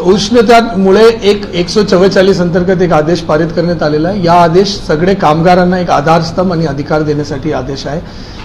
उष्णतामुळे एक एकशे चव्वेचाळीस अंतर्गत एक आदेश पारित करण्यात आलेला आहे. या आदेश सगळे कामगारांना एक आधारस्तंभ आणि अधिकार देण्यासाठी आदेश आहे.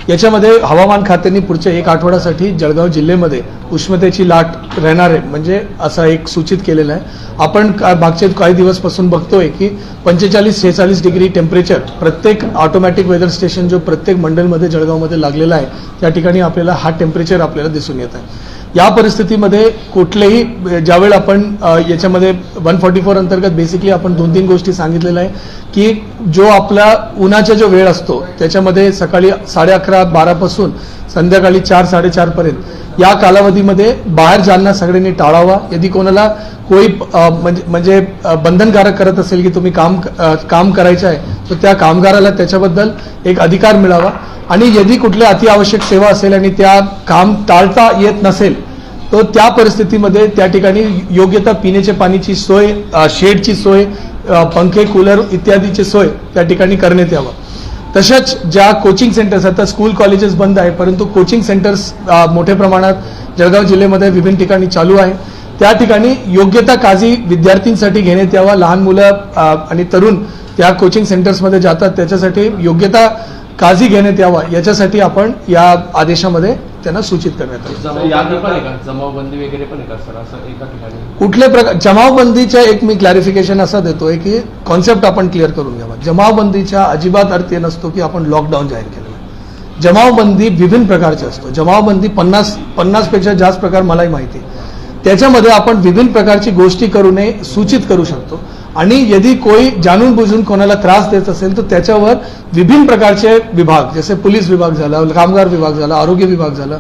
याच्यामध्ये हवामान खात्याने पुढच्या एक आठवड्यासाठी जळगाव जिल्ह्यामध्ये उष्णतेची लाट राहणार आहे म्हणजे असा एक सूचित केलेला आहे. आपण मागचे काही दिवसपासून बघतोय की पंचेचाळीस सेहेचाळीस डिग्री टेम्परेचर प्रत्येक ऑटोमॅटिक वेदर स्टेशन जो प्रत्येक मंडलमध्ये जळगावमध्ये लागलेला आहे त्या ठिकाणी आपल्याला हा टेम्परेचर आपल्याला दिसून येत आहे. या परिस्थितीमध्ये कुठलेही ज्यावेळी आपण याच्यामध्ये वन फॉर्टी फोर अंतर्गत बेसिकली आपण दोन तीन गोष्टी सांगितलेल्या आहे की जो आपला उन्हाचा जो वेळ असतो त्याच्यामध्ये सकाळी साडे अकरा बारापासून संध्याकाळी चार साडेचारपर्यंत या कालावधीमध्ये बाहेर जाणं सगळ्यांनी टाळावा. यदि कोणाला कोई म्हणजे म्हणजे बंधनकारक करत असेल की तुम्ही काम काम करायचं आहे तर त्या कामगाराला त्याच्याबद्दल एक अधिकार मिळावा. आणि यदि कुठल्या अतिआवश्यक सेवा असेल आणि त्या काम टाळता येत नसेल तर त्या परिस्थितीमध्ये त्या ठिकाणी योग्यता पिण्याच्या पाण्याची सोय शेडची सोय पंखे कूलर इत्यादीची सोय त्या ठिकाणी करण्यात यावं. तशाच ज्या कोचिंग सेंटर्स आता स्कूल कॉलेजेस बंद आहे परंतु कोचिंग सेंटर्स मोठ्या प्रमाणात जळगाव जिल्ह्यामध्ये विभिन्न ठिकाणी चालू आहे. त्या ठिकाणी योग्यता काळजी विद्यार्थ्यांसाठी घेण्यात यावा. लहान मुलं आणि तरुण त्या कोचिंग सेंटर्समध्ये जातात त्याच्यासाठी योग्यता काळजी घेण्यात यावा याच्यासाठी आपण या आदेशामध्ये त्यांना सूचित करण्यात आलं. जमावबंदी वगैरे पण आहे का सर? असं एका ठिकाणी? कुठल्या प्रकार जमावबंदीच्या एक मी क्लॅरिफिकेशन असं देतोय की कॉन्सेप्ट आपण क्लिअर करून घ्यावा. जमावबंदीच्या अजिबात अर्थ हे नसतो की आपण लॉकडाऊन जाहीर केलेलं आहे. जमावबंदी विभिन्न प्रकारची असतो. जमावबंदी पन्नास पन्नासपेक्षा जास्त प्रकार मलाही माहिती आहे. त्याच्यामध्ये आपण विभिन्न प्रकारची गोष्टी करू नये सूचित करू शकतो. आणि यदि कोई जाणून बुजून कोणाला त्रास देत असेल तर त्याच्यावर विभिन्न प्रकारचे विभाग जसे पोलीस विभाग झाला कामगार विभाग झाला आरोग्य विभाग झाला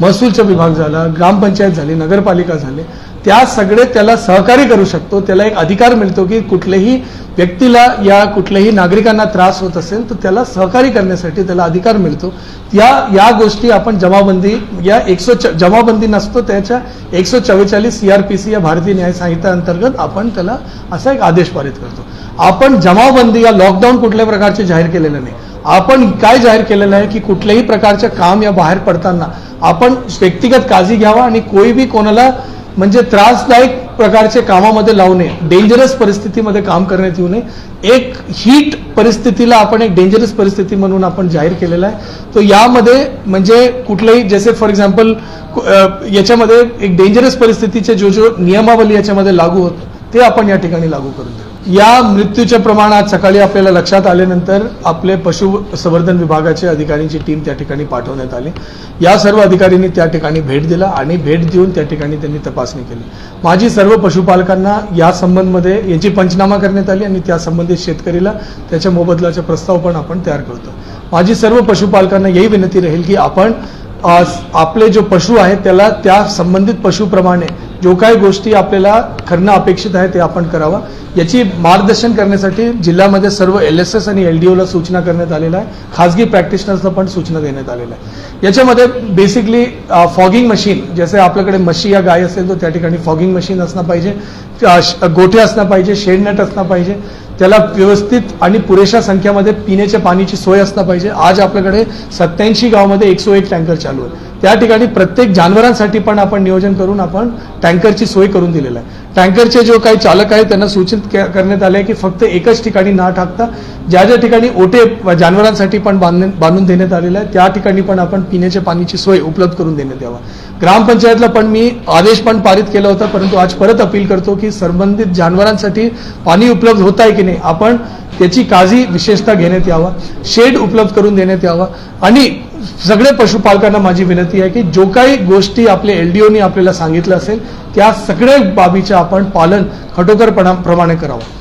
महसूलचा विभाग झाला ग्रामपंचायत झाली नगरपालिका झाले त्या सगळे त्याला सहकार्य करू शकतो. त्याला एक अधिकार मिळतो की कुठलेही व्यक्तीला या कुठल्याही नागरिकांना त्रास होत असेल तर त्याला सहकार्य करण्यासाठी त्याला अधिकार मिळतो. या या गोष्टी आपण जमाबंदी या एकशे जमाबंदी नसतो त्याच्या एकशे चव्वेचाळीस सीआरपीसी या भारतीय न्याय संहिता अंतर्गत आपण त्याला असा एक आदेश पारित करतो. आपण जमाबंदी या लॉकडाऊन कुठल्या प्रकारचे जाहीर केलेलं नाही. आपण काय जाहीर केलेलं आहे की कुठल्याही प्रकारचं काम या बाहेर पडताना आपण व्यक्तिगत काळजी घ्यावा आणि कोई बी कोणाला म्हणजे त्रासदायक प्रकारचे कामामध्ये लावू नये. डेंजरस परिस्थितीमध्ये काम करण्यात येऊ नये. एक हीट परिस्थितीला आपण एक डेंजरस परिस्थिती म्हणून आपण जाहीर केलेला आहे. तो यामध्ये म्हणजे कुठलंही जसे फॉर एक्झाम्पल याच्यामध्ये एक डेंजरस परिस्थितीचे जो जो नियमावली याच्यामध्ये लागू होत ते आपण या ठिकाणी लागू करून देऊ. या मृत्यूच्या प्रमाणात सकाळी आपल्याला लक्षात आल्यानंतर आपले पशु संवर्धन विभागाचे अधिकाऱ्यांची टीम त्या ठिकाणी पाठवण्यात आली. या सर्व अधिकाऱ्यांनी त्या ठिकाणी भेट दिला आणि भेट देऊन त्या ठिकाणी त्यांनी तपासणी केली. माझी सर्व पशुपालकांना या संबंधमध्ये यांची पंचनामा करण्यात आली आणि त्या संबंधित शेतकरीला त्याच्या मोबदल्याचा प्रस्ताव पण आपण तयार करतो. माझी सर्व पशुपालकांना यही विनंती राहील की आपण आपले जो पशु आहेत त्याला त्या संबंधित पशुप्रमाणे जो काही गोष्टी आपल्याला करणं अपेक्षित आहे ते आपण करावं. याची मार्गदर्शन करण्यासाठी जिल्ह्यामध्ये सर्व एल एस एस आणि एल डी ओला सूचना करण्यात आलेल्या आहे. खाजगी प्रॅक्टिशनर्सला पण सूचना देण्यात आलेल्या आहे याच्यामध्ये बेसिकली फॉगिंग मशीन जसे आपल्याकडे म्हशी या गाय असेल तर त्या ठिकाणी फॉगिंग मशीन असणं पाहिजे. गोठे असणं पाहिजे शेडनेट असणं पाहिजे. त्याला व्यवस्थित आणि पुरेशा संख्यामध्ये पिण्याच्या पाण्याची सोय असणं पाहिजे. आज आपल्याकडे सत्याऐंशी गावामध्ये एकशे एक टँकर चालू आहे त्या ठिकाणी प्रत्येक जानवरांसाठी पण आपण नियोजन करून आपण टँकरची सोय करून दिलेलं आहे. टँकरचे जो काही चालक आहे त्यांना सूचित करण्यात आले आहे की फक्त एकच ठिकाणी ना टाकता ज्या ज्या ठिकाणी ओटे जानवरांसाठी पण बांधून देण्यात आलेलं आहे त्या ठिकाणी पण आपण पिण्याच्या पाण्याची सोय उपलब्ध करून देण्यात यावा. ग्रामपंचायतला पण मी आदेश पण पारित केला होता परंतु आज परत अपील करतो की संबंधित जानवरांसाठी पाणी उपलब्ध होत आहे की नाही आपण त्याची काळजी विशेषतः घेण्यात यावा. शेड उपलब्ध करून देण्यात यावा. आणि सगळे पशुपालकांना माझी विनंती आहे की जो काही गोष्टी आपले एलडीओनी आपल्याला सांगितलं असेल त्या सगळ्या बाबीचं आपण पालन खटोकरपणा प्रमाणे करावं.